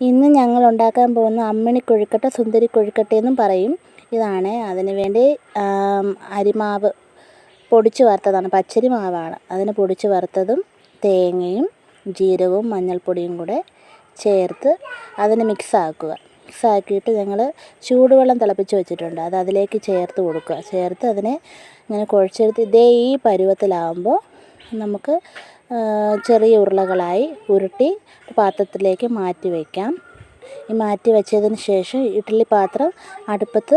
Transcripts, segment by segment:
ഇന്ന് ഞങ്ങൾ ഉണ്ടാക്കാൻ പോകുന്ന അമ്മിണി കൊഴുക്കട്ട സുന്ദരി കൊഴുക്കട്ട എന്നും പറയും. ഇതാണ് അതിന് വേണ്ടി അരിമാവ് പൊടിച്ച് വറുത്തതാണ്. പച്ചരി മാവാണ്. അതിന് പൊടിച്ച് വറുത്തതും തേങ്ങയും ജീരകവും മഞ്ഞൾപ്പൊടിയും കൂടെ ചേർത്ത് അതിന് മിക്സാക്കുക മിക്സാക്കിയിട്ട് ഞങ്ങൾ ചൂടുവെള്ളം തിളപ്പിച്ച് വെച്ചിട്ടുണ്ട്. അത് അതിലേക്ക് ചേർത്ത് കൊടുക്കുക. ചേർത്ത് അതിനെ ഇങ്ങനെ കുഴച്ചെടുത്ത് ഇതേ ഈ പരുവത്തിലാവുമ്പോൾ നമുക്ക് ചെറിയ ഉരുളകളായി ഉരുട്ടി പാത്രത്തിലേക്ക് മാറ്റി വയ്ക്കാം. ഈ മാറ്റി വെച്ചതിന് ശേഷം ഇഡ്ഡലി പാത്രം അടുപ്പത്ത്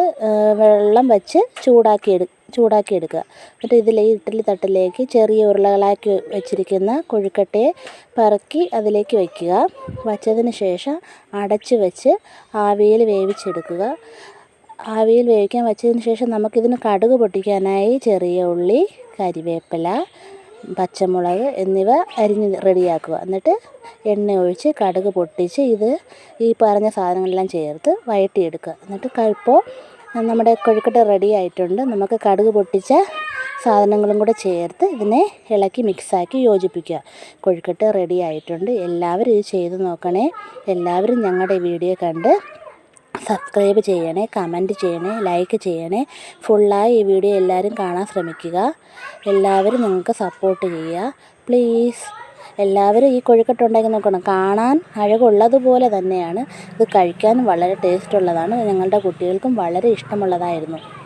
വെള്ളം വെച്ച് ചൂടാക്കി ചൂടാക്കി എടുക്കുക. എന്നിട്ട് ഇഡ്ഡലി തട്ടിലേക്ക് ചെറിയ ഉരുളകളാക്കി വെച്ചിരിക്കുന്ന കൊഴുക്കട്ടയെ പറക്കി അതിലേക്ക് വയ്ക്കുക. വച്ചതിന് ശേഷം അടച്ച് വെച്ച് ആവിയിൽ വേവിച്ചെടുക്കുക. ആവിയിൽ വേവിക്കാൻ വെച്ചതിന് ശേഷം നമുക്കിതിന് കടുക് പൊട്ടിക്കാനായി ചെറിയ ഉള്ളി കരിവേപ്പില പച്ചമുളക് എന്നിവ അരിഞ്ഞ് റെഡിയാക്കുക. എന്നിട്ട് എണ്ണ ഒഴിച്ച് കടുക് പൊട്ടിച്ച് ഇത് ഈ പറഞ്ഞ സാധനങ്ങളെല്ലാം ചേർത്ത് വഴറ്റിയെടുക്കുക. എന്നിട്ട് ഇപ്പോൾ നമ്മുടെ കൊഴുക്കട്ട റെഡി ആയിട്ടുണ്ട്. നമുക്ക് കടുക് പൊട്ടിച്ച സാധനങ്ങളും കൂടെ ചേർത്ത് ഇതിനെ ഇളക്കി മിക്സാക്കി യോജിപ്പിക്കുക. കൊഴുക്കട്ട റെഡി ആയിട്ടുണ്ട്. എല്ലാവരും ഇത് ചെയ്ത് നോക്കണേ. എല്ലാവരും ഞങ്ങളുടെ വീഡിയോ കണ്ട് സബ്സ്ക്രൈബ് ചെയ്യണേ കമന്റ് ചെയ്യണേ ലൈക്ക് ചെയ്യണേ. ഫുള്ളായി ഈ വീഡിയോ എല്ലാവരും കാണാൻ ശ്രമിക്കുക. എല്ലാവരും നിങ്ങൾക്ക് സപ്പോർട്ട് ചെയ്യുക. പ്ലീസ് എല്ലാവരും ഈ കൊഴുക്കട്ടുണ്ടാക്കി നോക്കണം. കാണാൻ അഴകുള്ളതുപോലെ തന്നെയാണ്. ഇത് കഴിക്കാൻ വളരെ ടേസ്റ്റ് ഉള്ളതാണ്. ഞങ്ങളുടെ കുട്ടികൾക്കും വളരെ ഇഷ്ടമുള്ളതായിരുന്നു.